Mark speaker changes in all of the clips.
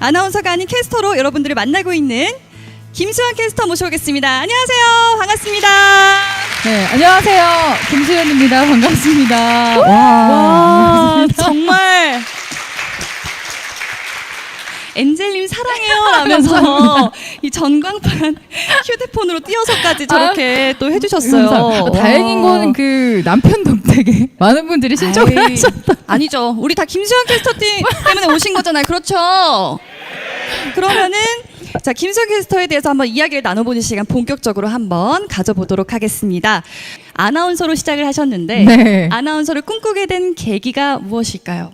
Speaker 1: 아나운서가 아닌 캐스터로 여러분들을 만나고 있는 김수환 캐스터 모셔오겠습니다. 안녕하세요. 반갑습니다.
Speaker 2: 네, 안녕하세요. 김수현입니다. 반갑습니다.
Speaker 1: 와, 정말 엔젤님 사랑해요 라면서 이 전광판 휴대폰으로 띄어서까지 저렇게 또 해주셨어요.
Speaker 2: 감사합니다. 다행인
Speaker 1: 와.
Speaker 2: 거는 그 남편 덕택에 많은 분들이 신청을
Speaker 1: 아이,
Speaker 2: 하셨다.
Speaker 1: 아니죠. 우리 다 김수현 캐스터 팀 때문에 오신 거잖아요. 그렇죠. 그러면은 자 김수현 캐스터에 대해서 한번 이야기를 나눠보는 시간 본격적으로 한번 가져보도록 하겠습니다. 아나운서로 시작을 하셨는데
Speaker 2: 네.
Speaker 1: 아나운서를 꿈꾸게 된 계기가 무엇일까요?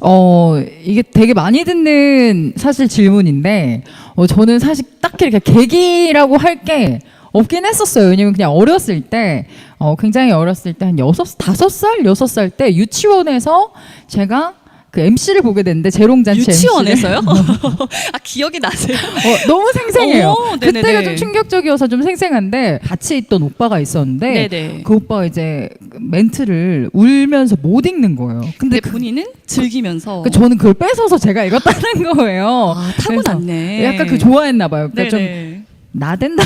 Speaker 2: 어, 이게 되게 많이 듣는 사실 질문인데, 어, 저는 사실 딱히 이렇게 계기라고 할 게 없긴 했었어요. 왜냐면 그냥 어렸을 때, 어, 굉장히 어렸을 때 한 여섯, 다섯 살, 여섯 살 때 유치원에서 제가 그 MC를 보게 됐는데, 재롱잔치
Speaker 1: 유치원에서요? 아 기억이 나세요?
Speaker 2: 어, 너무 생생해요.
Speaker 1: 어, 네네네.
Speaker 2: 그때가 좀 충격적이어서 좀 생생한데 같이 있던 오빠가 있었는데
Speaker 1: 네네.
Speaker 2: 그 오빠가 이제 멘트를 울면서 못 읽는 거예요.
Speaker 1: 근데
Speaker 2: 근데 그,
Speaker 1: 본인은 즐기면서
Speaker 2: 그 저는 그걸 뺏어서 제가 읽었다는 거예요.
Speaker 1: 아, 타고났네.
Speaker 2: 약간 그 좋아했나 봐요. 그러니까 좀. 나댄다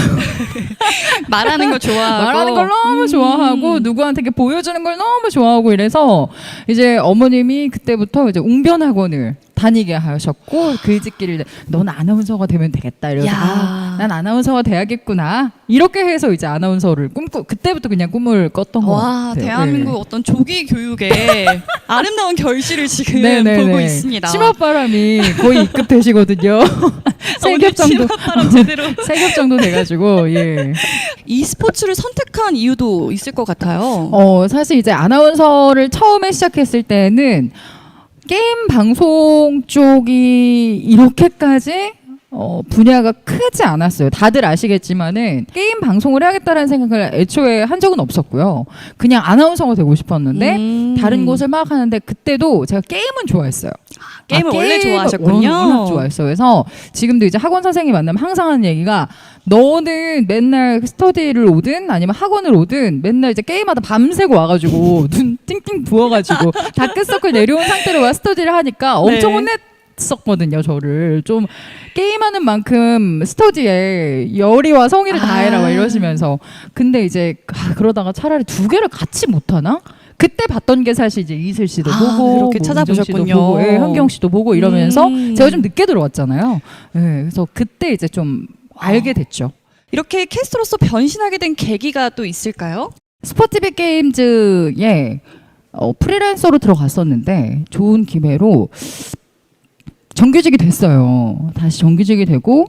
Speaker 1: 말하는 거 좋아하고
Speaker 2: 말하는 걸 너무
Speaker 1: 음.
Speaker 2: 좋아하고 누구한테 이렇게 보여주는 걸 너무 좋아하고 이래서 이제 어머님이 그때부터 이제 웅변 학원을 다니게 하셨고 글짓기를 넌 아나운서가 되면 되겠다 이래서
Speaker 1: 야.
Speaker 2: 아, 난 아나운서가 돼야겠구나 이렇게 해서 이제 아나운서를 꿈꾸 그때부터 그냥 꿈을 꿨던
Speaker 1: 것와
Speaker 2: 같아요.
Speaker 1: 대한민국
Speaker 2: 네.
Speaker 1: 어떤 조기 교육의 아름다운 결실을 지금
Speaker 2: 네네네.
Speaker 1: 보고 있습니다.
Speaker 2: 치맛바람이 거의 입급 되시거든요. 세 겹 정도
Speaker 1: 치맛바람 제대로.
Speaker 2: 세겹 정도 돼가지고 예.
Speaker 1: 이 스포츠를 선택한 이유도 있을 것 같아요.
Speaker 2: 어, 사실 이제 아나운서를 처음에 시작했을 때는 게임 방송 쪽이 이렇게까지 어, 분야가 크지 않았어요. 다들 아시겠지만은 게임 방송을 해야겠다는 생각을 애초에 한 적은 없었고요. 그냥 아나운서가 되고 싶었는데
Speaker 1: 음.
Speaker 2: 다른 곳을 막 하는데 그때도 제가 게임은 좋아했어요.
Speaker 1: 게임을
Speaker 2: 아,
Speaker 1: 원래
Speaker 2: 게임을
Speaker 1: 좋아하셨군요.
Speaker 2: 워낙, 워낙 좋아했어요. 그래서 지금도 이제 학원 선생님 만나면 항상 하는 얘기가 너는 맨날 스터디를 오든 아니면 학원을 오든 맨날 이제 게임하다 밤새고 와가지고 눈 띵띵 부어가지고 다크서클 내려온 상태로 와 스터디를 하니까 엄청
Speaker 1: 네.
Speaker 2: 혼냈 었거든요. 저를 좀 게임하는 만큼 스터디에 열의와 성의를
Speaker 1: 아.
Speaker 2: 다해라 막 이러시면서 근데 이제 아, 그러다가 차라리 두 개를 같이 못하나? 그때 봤던 게 사실 이제 이슬 씨도
Speaker 1: 아,
Speaker 2: 보고
Speaker 1: 그렇게
Speaker 2: 뭐
Speaker 1: 찾아보셨군요.
Speaker 2: 씨도 보고, 예, 현경 씨도 보고 이러면서
Speaker 1: 음.
Speaker 2: 제가 좀 늦게 들어왔잖아요. 예, 그래서 그때 이제 좀 알게 됐죠.
Speaker 1: 이렇게 캐스트로서 변신하게 된 계기가 또 있을까요?
Speaker 2: 스포티비 게임즈에 어, 프리랜서로 들어갔었는데 좋은 기회로 정규직이 됐어요. 다시 정규직이 되고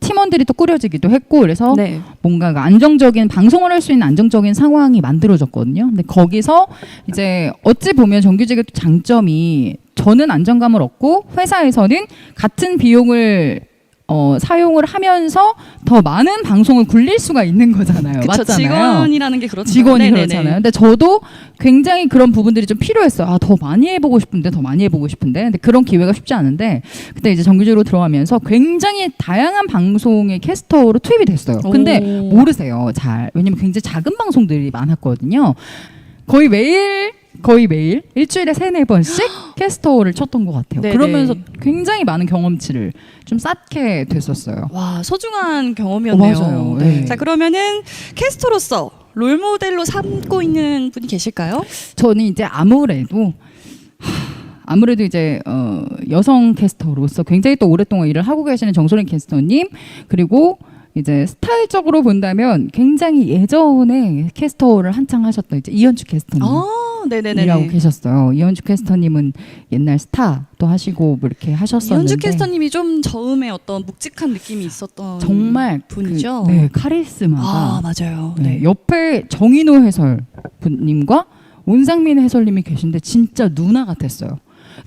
Speaker 2: 팀원들이 또 꾸려지기도 했고 그래서
Speaker 1: 네.
Speaker 2: 뭔가 그 안정적인 방송을 할 수 있는 안정적인 상황이 만들어졌거든요. 근데 거기서 이제 어찌 보면 정규직의 또 장점이 저는 안정감을 얻고 회사에서는 같은 비용을 어, 사용을 하면서 더 많은 방송을 굴릴 수가 있는 거잖아요.
Speaker 1: 그쵸
Speaker 2: 맞잖아요.
Speaker 1: 직원이라는 게 그렇죠.
Speaker 2: 직원이
Speaker 1: 네네네.
Speaker 2: 그렇잖아요. 근데 저도 굉장히 그런 부분들이 좀 필요했어요. 아, 더 많이 해보고 싶은데, 더 많이 해보고 싶은데. 근데 그런 기회가 쉽지 않은데, 그때 이제 정규직으로 들어가면서 굉장히 다양한 방송의 캐스터로 투입이 됐어요. 근데
Speaker 1: 오.
Speaker 2: 모르세요. 잘. 왜냐면 굉장히 작은 방송들이 많았거든요. 거의 매일, 거의 매일 일주일에 세네 번씩 캐스터를 쳤던 것 같아요.
Speaker 1: 네네.
Speaker 2: 그러면서 굉장히 많은 경험치를 좀 쌓게 됐었어요.
Speaker 1: 와 소중한 경험이었네요.
Speaker 2: 어, 맞아요. 네.
Speaker 1: 자 그러면은 캐스터로서 롤 모델로 삼고 있는 분이 계실까요?
Speaker 2: 저는 이제 아무래도 하, 아무래도 이제 어, 여성 캐스터로서 굉장히 또 오랫동안 일을 하고 계시는 정소린 캐스터님 그리고 이제 스타일적으로 본다면 굉장히 예전에 캐스터를 한창 하셨던 이제 이현주 캐스터님.
Speaker 1: 아 네네네.
Speaker 2: 이라고 계셨어요. 이현주 캐스터님은 옛날 스타도 하시고 뭐 이렇게 하셨었는데
Speaker 1: 이현주 캐스터님이 좀 저음의 어떤 묵직한 느낌이 있었던
Speaker 2: 정말
Speaker 1: 분이죠.
Speaker 2: 그, 네 카리스마가
Speaker 1: 아 맞아요.
Speaker 2: 네,
Speaker 1: 네.
Speaker 2: 옆에 정인호 해설님과 온상민 해설님이 계신데 진짜 누나 같았어요.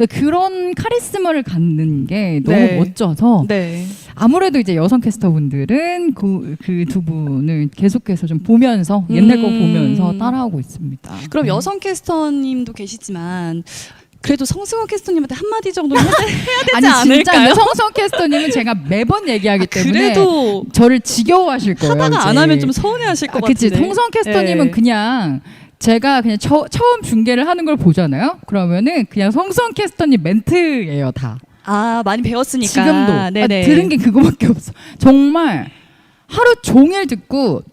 Speaker 2: 그런 카리스마를 갖는 게 너무
Speaker 1: 네.
Speaker 2: 멋져서
Speaker 1: 네.
Speaker 2: 아무래도 이제 여성 캐스터분들은 그그두 분을 계속해서 좀 보면서 옛날 거
Speaker 1: 음.
Speaker 2: 보면서 따라하고 있습니다.
Speaker 1: 그럼
Speaker 2: 네.
Speaker 1: 여성 캐스터님도 계시지만 그래도 성승호 캐스터님한테 한마디 정도 해야, 되지
Speaker 2: 아니
Speaker 1: 않을까요?
Speaker 2: 진짜 근데 성성 캐스터님은 제가 매번 얘기하기 때문에
Speaker 1: 그래도
Speaker 2: 저를 지겨워하실 거예요.
Speaker 1: 하다가
Speaker 2: 이제.
Speaker 1: 안 하면 좀 서운해하실 것
Speaker 2: 아, 그치.
Speaker 1: 같은데.
Speaker 2: 통성 캐스터님은
Speaker 1: 네.
Speaker 2: 그냥 제가 그냥 처, 처음 중계를 하는 걸 보잖아요. 그러면은 그냥 성성 캐스터님 멘트예요 다.
Speaker 1: 아 많이 배웠으니까.
Speaker 2: 지금도 아. 들은 게 그거밖에 없어. 정말 하루 종일 듣고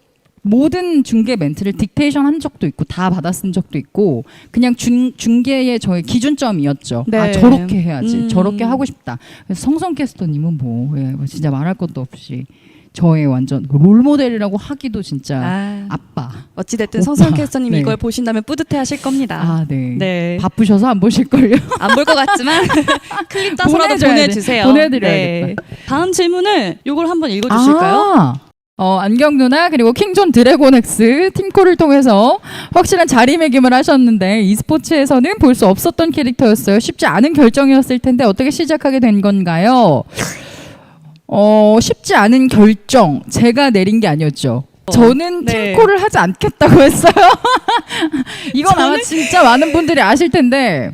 Speaker 2: 모든 중계 멘트를 딕테이션 한 적도 있고 다 받아 쓴 적도 있고 그냥 중, 중계의 저의 기준점이었죠.
Speaker 1: 네.
Speaker 2: 아 저렇게 해야지,
Speaker 1: 음.
Speaker 2: 저렇게 하고 싶다. 그래서 성성 캐스터님은 뭐, 예, 뭐 진짜 말할 것도 없이 저의 완전 롤 모델이라고 하기도 진짜
Speaker 1: 아,
Speaker 2: 아빠.
Speaker 1: 어찌됐든. 성승호 캐스터님
Speaker 2: 네.
Speaker 1: 이걸 보신다면 뿌듯해하실 겁니다.
Speaker 2: 아 네.
Speaker 1: 네.
Speaker 2: 바쁘셔서 안 보실 걸요.
Speaker 1: 안 볼 것 같지만 클립 따서라도. 보내주세요.
Speaker 2: 보내드려야겠다.
Speaker 1: 네. 다음 질문을 요걸 한번 읽어주실까요?
Speaker 2: 아, 어, 안경 누나 그리고 킹존 드래곤 X 팀콜을 통해서 확실한 자리매김을 하셨는데 e스포츠에서는 볼 수 없었던 캐릭터였어요. 쉽지 않은 결정이었을 텐데 어떻게 시작하게 된 건가요? 어, 쉽지 않은 결정 제가 내린 게 아니었죠. 저는
Speaker 1: 네.
Speaker 2: 팀콜을 하지 않겠다고 했어요. 이건 아마
Speaker 1: 저는-
Speaker 2: 진짜 많은 분들이 아실 텐데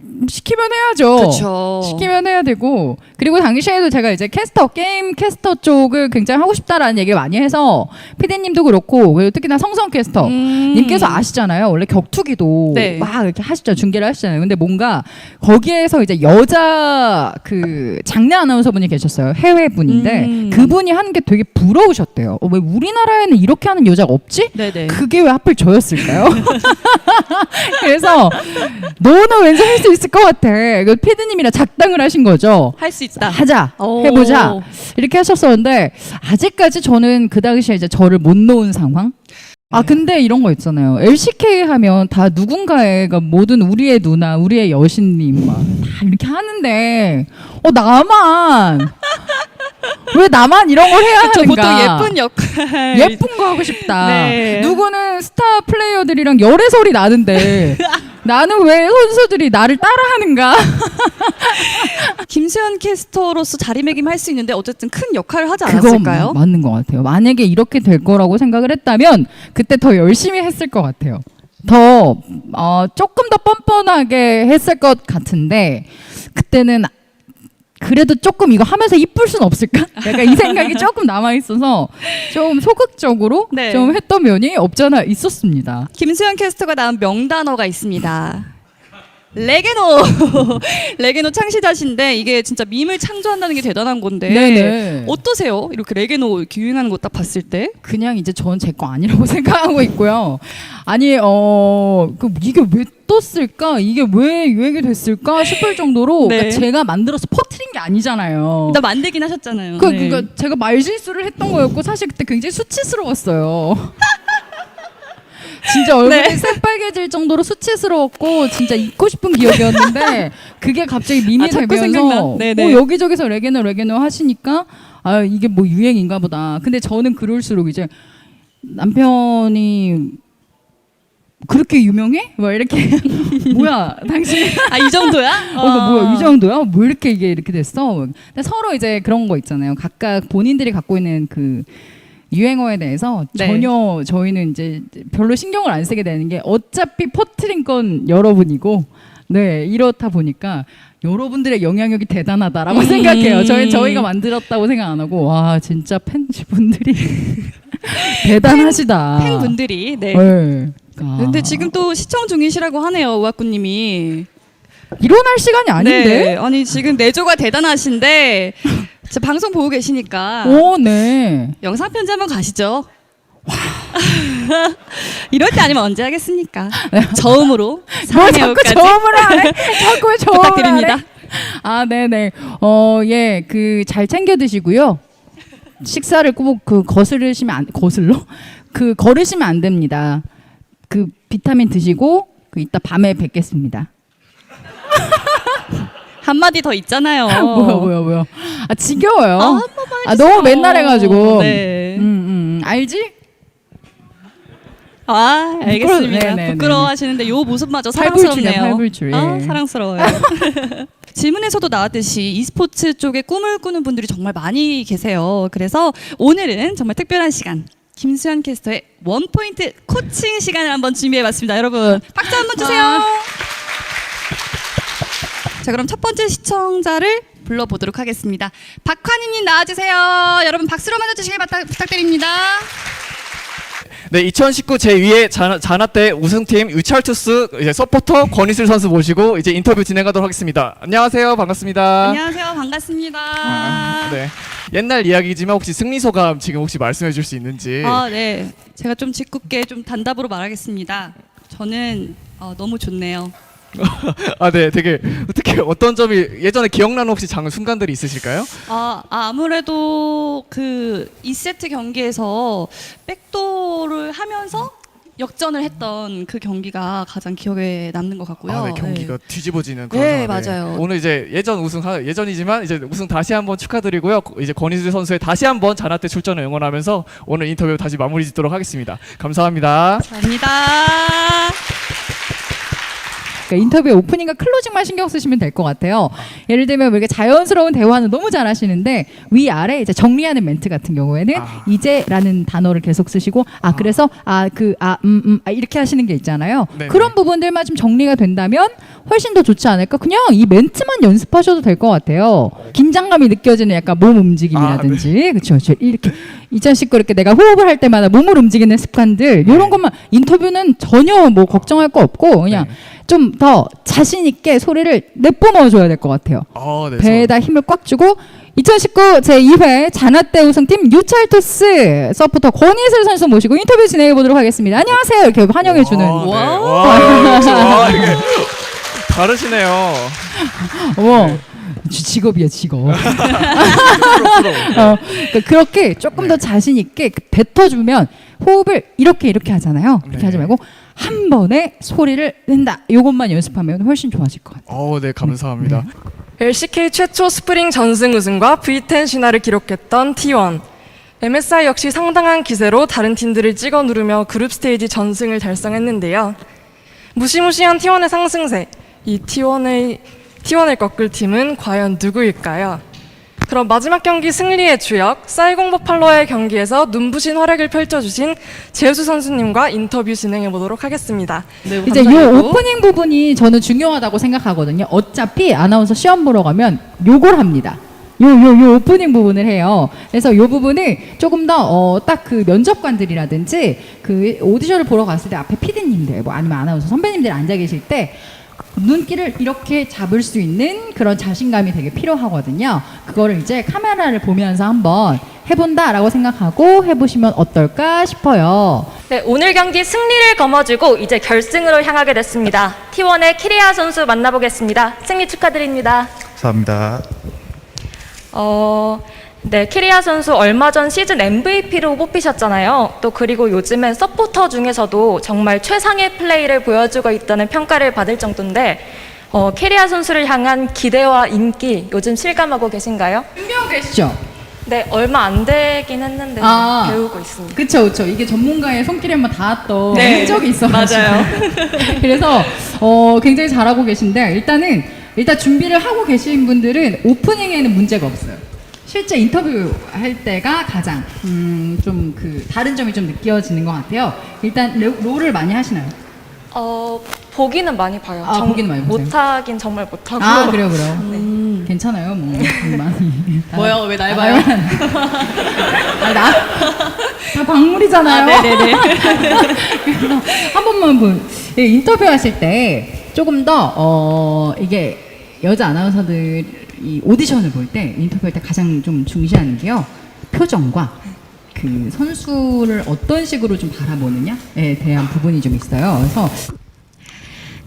Speaker 2: 음, 시키면 해야죠.
Speaker 1: 그렇죠.
Speaker 2: 시키면 해야 되고 그리고 당시에도 제가 이제 캐스터 게임 캐스터 쪽을 굉장히 하고 싶다라는 얘기를 많이 해서 피디님도 그렇고 그리고 특히나 성성 캐스터
Speaker 1: 음.
Speaker 2: 님께서 아시잖아요. 원래 격투기도
Speaker 1: 네.
Speaker 2: 막 이렇게 하시죠. 중계를 하시잖아요. 근데 뭔가 거기에서 이제 여자 그 장내 아나운서분이 계셨어요. 해외 분인데
Speaker 1: 음.
Speaker 2: 그분이 하는 게 되게 부러우셨대요. 어, 왜 우리나라에는 이렇게 하는 여자가 없지?
Speaker 1: 네네.
Speaker 2: 그게 왜 하필 저였을까요? 그래서 너는 왠지 할 수 있을 것 같아. 그 피디님이랑 작당을 하신 거죠.
Speaker 1: 할 수 있다.
Speaker 2: 하자,
Speaker 1: 오.
Speaker 2: 해보자 이렇게 하셨었는데 아직까지 저는 그 당시에 이제 저를 못 놓은 상황. 아 근데 이런 거 있잖아요. LCK 하면 다 누군가의 모든 우리의 누나, 우리의 여신님 막 다 이렇게 하는데 어 나만 왜 나만 이런 걸 해야
Speaker 1: 저
Speaker 2: 하는가?
Speaker 1: 보통 예쁜 역할.
Speaker 2: 예쁜 거 하고 싶다.
Speaker 1: 네.
Speaker 2: 누구는 스타 플레이어들이랑 열애설이 나는데 나는 왜 선수들이 나를 따라하는가?
Speaker 1: 김수현 캐스터로서 자리매김 할 수 있는데 어쨌든 큰 역할을 하지
Speaker 2: 그거
Speaker 1: 않았을까요?
Speaker 2: 마- 맞는 것 같아요. 만약에 이렇게 될 거라고 생각을 했다면 그때 더 열심히 했을 것 같아요. 더 어, 조금 더 뻔뻔하게 했을 것 같은데 그때는 그래도 조금 이거 하면서 이쁠 순 없을까? 약간 이 생각이 조금 남아 있어서 좀 소극적으로
Speaker 1: 네.
Speaker 2: 좀 했던 면이 없잖아 있었습니다.
Speaker 1: 김수현 캐스터가 낳은 명단어가 있습니다. 레게노 레게노 창시자신데 이게 진짜 밈을 창조한다는 게 대단한 건데
Speaker 2: 네네.
Speaker 1: 어떠세요? 이렇게 레게노 이렇게 유행하는 거 딱 봤을 때
Speaker 2: 그냥 이제 전 제 거 아니라고 생각하고 있고요. 아니 어 그 이게 왜 떴을까? 이게 왜 유행이 됐을까 싶을 정도로
Speaker 1: 네.
Speaker 2: 그러니까 제가 만들어서 퍼트린 게 아니잖아요.
Speaker 1: 나 만들긴 하셨잖아요.
Speaker 2: 그,
Speaker 1: 네.
Speaker 2: 그러니까 제가 말실수를 했던 거였고 사실 그때 굉장히 수치스러웠어요. 진짜 얼굴이
Speaker 1: 네.
Speaker 2: 새빨개질 정도로 수치스러웠고 진짜 잊고 싶은 기억이었는데 그게 갑자기 밈이
Speaker 1: 아, 자꾸
Speaker 2: 되면서
Speaker 1: 생각나. 네네.
Speaker 2: 어, 여기저기서 레게노 레게노 하시니까 아 이게 뭐 유행인가 보다. 근데 저는 그럴수록 이제 남편이 그렇게 유명해? 뭐 이렇게 뭐야 당신
Speaker 1: 아 이 정도야?
Speaker 2: 어, 이거 뭐야 이 정도야? 뭐 이렇게 이게 이렇게 됐어? 근데 서로 이제 그런 거 있잖아요. 각각 본인들이 갖고 있는 그 유행어에 대해서
Speaker 1: 네.
Speaker 2: 전혀 저희는 이제 별로 신경을 안 쓰게 되는 게 어차피 퍼트린 건 여러분이고 네 이렇다 보니까 여러분들의 영향력이 대단하다라고
Speaker 1: 음.
Speaker 2: 생각해요. 저희 저희가 만들었다고 생각 안 하고 와 진짜 팬분들이 대단하시다.
Speaker 1: 팬분들이 네.
Speaker 2: 네. 아.
Speaker 1: 근데 지금 또 시청 중이시라고 하네요, 우아꾸님이.
Speaker 2: 일어날 시간이 아닌데?
Speaker 1: 네, 아니 지금 내조가 대단하신데 저 방송 보고 계시니까
Speaker 2: 오, 네.
Speaker 1: 영상 편지 한번 가시죠. 이럴 때 아니면 언제 하겠습니까? 저음으로
Speaker 2: 뭘
Speaker 1: 사랑의
Speaker 2: 자꾸 저음을 하래? 자꾸 왜 저음을
Speaker 1: 부탁드립니다.
Speaker 2: 하래? 아, 네네. 어, 예, 그 잘 챙겨 드시고요. 식사를 꼭 그 거스르시면 안 거슬러 그 걸으시면 안 됩니다. 그 비타민 드시고 그 이따 밤에 뵙겠습니다.
Speaker 1: 한마디 더 있잖아요.
Speaker 2: 뭐야 뭐야 뭐야. 아 지겨워요.
Speaker 1: 아, 한 번만
Speaker 2: 아,
Speaker 1: 해주세요.
Speaker 2: 너무 맨날 해가지고.
Speaker 1: 네.
Speaker 2: 음, 음, 알지?
Speaker 1: 아, 알겠습니다.
Speaker 2: 네네네 네.
Speaker 1: 부끄러워하시는데 요 모습마저
Speaker 2: 팔불출이야,
Speaker 1: 사랑스럽네요.
Speaker 2: 팔불출, 예.
Speaker 1: 아, 사랑스러워요. 질문에서도 나왔듯이 e스포츠 쪽에 꿈을 꾸는 분들이 정말 많이 계세요. 그래서 오늘은 정말 특별한 시간. 김수현 캐스터의 원포인트 코칭 시간을 한번 준비해봤습니다. 여러분, 박수 한번 주세요.
Speaker 2: 아.
Speaker 1: 자, 그럼 첫 번째 시청자를 불러보도록 하겠습니다. 박환희님 나와주세요. 여러분 박수로 맞아주시길 부탁- 부탁드립니다.
Speaker 3: 네, 2019 제2회 자나, 자나때 우승팀 유찰투스 이제 서포터 권희슬 선수 모시고 이제 인터뷰 진행하도록 하겠습니다. 안녕하세요, 반갑습니다.
Speaker 1: 안녕하세요. 반갑습니다.
Speaker 3: 아, 네. 옛날 이야기지만 혹시 승리 소감 지금 혹시 말씀해 줄 수 있는지.
Speaker 1: 아, 네. 제가 좀 짓궂게 좀 단답으로 말하겠습니다. 저는 어, 너무 좋네요.
Speaker 3: 아, 네, 되게 어떻게 어떤 점이 예전에 기억나는 혹시 장 순간들이 있으실까요?
Speaker 1: 아, 아, 아무래도 그 2세트 경기에서 백도를 하면서 역전을 했던 그 경기가 가장 기억에 남는 것 같고요.
Speaker 3: 아, 네, 경기가 뒤집어지는 그런
Speaker 1: 네,
Speaker 3: 상황.
Speaker 1: 맞아요.
Speaker 3: 오늘 이제 예전 우승 하- 예전이지만 이제 우승 다시 한번 축하드리고요. 이제 권희슬 선수의 다시 한번 자나때 출전을 응원하면서 오늘 인터뷰 다시 마무리 짓도록 하겠습니다. 감사합니다.
Speaker 1: 감사합니다.
Speaker 2: 그러니까 인터뷰 오프닝과 클로징만 신경 쓰시면 될 것 같아요. 예를 들면 뭐 이렇게 자연스러운 대화는 너무 잘하시는데 위 아래 이제 정리하는 멘트 같은 경우에는
Speaker 3: 아.
Speaker 2: 이제라는 단어를 계속 쓰시고 아 그래서 아 그 아 음 음 아, 이렇게 하시는 게 있잖아요.
Speaker 3: 네네.
Speaker 2: 그런 부분들만 좀 정리가 된다면 훨씬 더 좋지 않을까? 그냥 이 멘트만 연습하셔도 될 것 같아요. 긴장감이 느껴지는 약간 몸 움직임이라든지 그렇죠. 이렇게 2019 이렇게 내가 호흡을 할 때마다 몸을 움직이는 습관들 이런
Speaker 3: 네.
Speaker 2: 것만 인터뷰는 전혀 뭐 걱정할 거 없고 그냥
Speaker 3: 네.
Speaker 2: 좀 더 자신 있게 소리를 내뿜어 줘야 될 것 같아요.
Speaker 3: 어, 네.
Speaker 2: 배에다 힘을 꽉 주고 2019 제2회 자나때 우승팀 유찰토스 서포터 권희슬 선수 모시고 인터뷰 진행해 보도록 하겠습니다. 안녕하세요. 이렇게 환영해 주는
Speaker 3: 와, 네.
Speaker 1: 와우.
Speaker 3: 와, 역시, 와, 이게 다르시네요.
Speaker 2: 어머 지- 직업이야 직업. 어, 그러니까 그렇게 조금 더 자신 있게 뱉어주면 호흡을 이렇게 이렇게 하잖아요. 이렇게
Speaker 3: 네.
Speaker 2: 하지 말고 한 번에 소리를 낸다. 이것만 연습하면 훨씬 좋아질 것 같아요.
Speaker 3: 어, 네, 감사합니다.
Speaker 4: LCK 최초 스프링 전승 우승과 V10 신화를 기록했던 T1. MSI 역시 상당한 기세로 다른 팀들을 찍어 누르며 그룹 스테이지 전승을 달성했는데요. 무시무시한 T1의 상승세, 이 T1의 T1을 꺾을 팀은 과연 누구일까요? 그럼 마지막 경기 승리의 주역 쌀공 버팔로의 경기에서 눈부신 활약을 펼쳐주신 재수 선수님과 인터뷰 진행해 보도록 하겠습니다.
Speaker 1: 네,
Speaker 2: 이제 요. 오프닝 부분이 저는 중요하다고 생각하거든요. 어차피 아나운서 시험 보러 가면 요걸 합니다. 요 요 요 오프닝 부분을 해요. 그래서 요 부분을 조금 더딱그 면접관들이라든지 그 오디션을 보러 갔을 때 앞에 피디님들 뭐 아니면 아나운서 선배님들 앉아 계실 때 눈길을 이렇게 잡을 수 있는 그런 자신감이 되게 필요하거든요. 그거를 이제 카메라를 보면서 한번 해본다라고 생각하고 해보시면 어떨까 싶어요.
Speaker 5: 네, 오늘 경기 승리를 거머쥐고 이제 결승으로 향하게 됐습니다. T1의 키리아 선수 만나보겠습니다. 승리 축하드립니다.
Speaker 6: 감사합니다.
Speaker 5: 어, 네, 키리아 선수 얼마 전 시즌 MVP로 뽑히셨잖아요. 또 그리고 요즘엔 서포터 중에서도 정말 최상의 플레이를 보여주고 있다는 평가를 받을 정도인데 어, 키리아 선수를 향한 기대와 인기 요즘 실감하고 계신가요?
Speaker 2: 준비하고 계시죠?
Speaker 5: 네, 얼마 안 되긴 했는데
Speaker 2: 아.
Speaker 5: 배우고 있습니다.
Speaker 2: 그쵸, 그쵸. 이게 전문가의 손길에 한번 닿았던
Speaker 5: 네,
Speaker 2: 흔적이 있어가지고.
Speaker 5: 맞아요.
Speaker 2: 그래서 어, 굉장히 잘하고 계신데 일단은 일단 준비를 하고 계신 분들은 오프닝에는 문제가 없어요. 실제 인터뷰 할 때가 가장 음, 좀 그 다른 점이 좀 느껴지는 것 같아요. 일단 로- 롤을 많이 하시나요?
Speaker 5: 어, 보기는 많이 봐요.
Speaker 2: 아, 보기는 많이 보세요?
Speaker 5: 못하긴 정말 못하고.
Speaker 2: 아 그래요, 그래요. 괜찮아요, 뭐 음, 많이.
Speaker 1: 뭐요? 왜날
Speaker 2: 아,
Speaker 1: 봐요?
Speaker 2: 아, 나? 다 박물이잖아요.
Speaker 1: 아, 네네네.
Speaker 2: 그래서 한 번만 본 예, 인터뷰하실 때 조금 더 어, 이게 여자 아나운서들 이 오디션을 볼 때 인터뷰할 때 가장 좀 중시하는 게요 표정과 그 선수를 어떤 식으로 좀 바라보느냐에 대한 부분이 좀 있어요. 그래서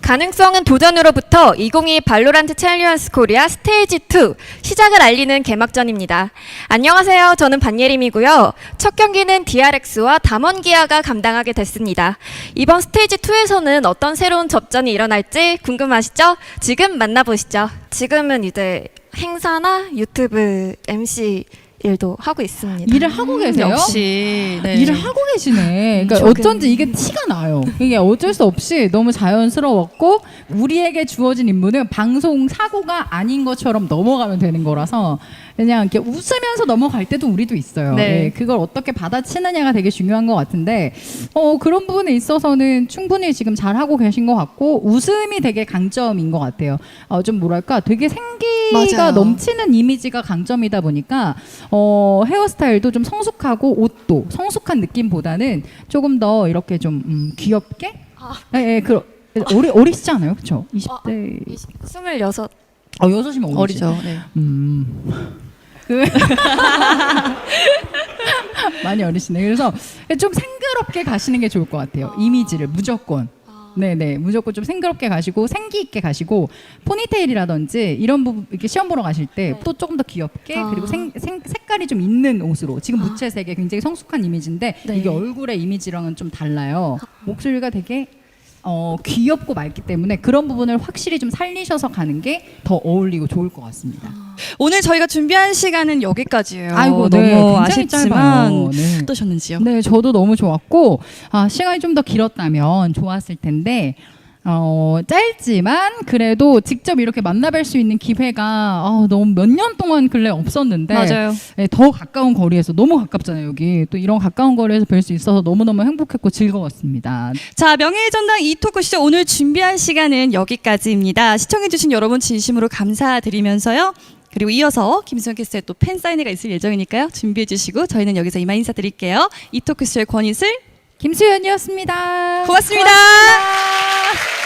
Speaker 7: 가능성은 도전으로부터 2022 발로란트 챌리언스 코리아 스테이지 2 시작을 알리는 개막전입니다. 안녕하세요. 저는 반예림이고요. 첫 경기는 DRX와 담원기아가 감당하게 됐습니다. 이번 스테이지 2에서는 어떤 새로운 접전이 일어날지 궁금하시죠? 지금 만나보시죠. 지금은 이제 행사나 유튜브 MC 일도 하고 있습니다.
Speaker 2: 일을 하고 계세요.
Speaker 1: 역시 네.
Speaker 2: 일을 하고 계시네. 그러니까
Speaker 7: 조금.
Speaker 2: 어쩐지 이게 티가 나요. 이게 어쩔 수 없이 너무 자연스러웠고 우리에게 주어진 임무는 방송 사고가 아닌 것처럼 넘어가면 되는 거라서 그냥 이렇게 웃으면서 넘어갈 때도 우리도 있어요.
Speaker 1: 네.
Speaker 2: 예, 그걸 어떻게 받아치느냐가 되게 중요한 것 같은데 어, 그런 부분에 있어서는 충분히 지금 잘 하고 계신 것 같고 웃음이 되게 강점인 것 같아요. 어, 좀 뭐랄까 되게 생기가
Speaker 1: 맞아요.
Speaker 2: 넘치는 이미지가 강점이다 보니까 어, 헤어스타일도 좀 성숙하고 옷도 성숙한 느낌보다는 조금 더 이렇게 좀 음, 귀엽게 예, 예, 그 어리 어리시지 않아요, 그렇죠? 20대
Speaker 7: 26.
Speaker 2: 어 여섯이면 어리죠.
Speaker 1: 어리죠. 네.
Speaker 2: 음. 그 많이 어리시네. 그래서 좀 생그럽게 가시는 게 좋을 것 같아요. 이미지를 무조건. 네네 무조건 좀 생그럽게 가시고 생기 있게 가시고 포니테일이라든지 이런 부분 이렇게 시험 보러 가실 때 또 조금 더 귀엽게
Speaker 7: 아.
Speaker 2: 그리고 생, 생- 색깔이 좀 있는 옷으로 지금 무채색의 굉장히 성숙한 이미지인데
Speaker 1: 네.
Speaker 2: 이게 얼굴의 이미지랑은 좀 달라요 목소리가 되게 어, 귀엽고 맑기 때문에 그런 부분을 확실히 좀 살리셔서 가는 게 더 어울리고 좋을 것 같습니다.
Speaker 1: 오늘 저희가 준비한 시간은 여기까지예요.
Speaker 2: 아이고,
Speaker 1: 너무
Speaker 2: 네, 굉장히
Speaker 1: 아쉽지만.
Speaker 2: 네.
Speaker 1: 어떠셨는지요?
Speaker 2: 네, 저도 너무 좋았고 아, 시간이 좀 더 길었다면 좋았을 텐데 어, 짧지만 그래도 직접 이렇게 만나뵐 수 있는 기회가 아, 너무 몇 년 동안 근래 없었는데
Speaker 1: 맞아요.
Speaker 2: 네, 더 가까운 거리에서 너무 가깝잖아요 여기 또 이런 가까운 거리에서 뵐 수 있어서 너무너무 행복했고 즐거웠습니다.
Speaker 1: 자, 명예의 전당 이 토크 쇼 오늘 준비한 시간은 여기까지입니다. 시청해주신 여러분 진심으로 감사드리면서요. 그리고 이어서 김수현 캐스터의 또 팬사인회가 있을 예정이니까요. 준비해주시고 저희는 여기서 이만 인사드릴게요. 이 토크쇼의 권희슬
Speaker 2: 김수연이었습니다 고맙습니다.
Speaker 1: 고맙습니다.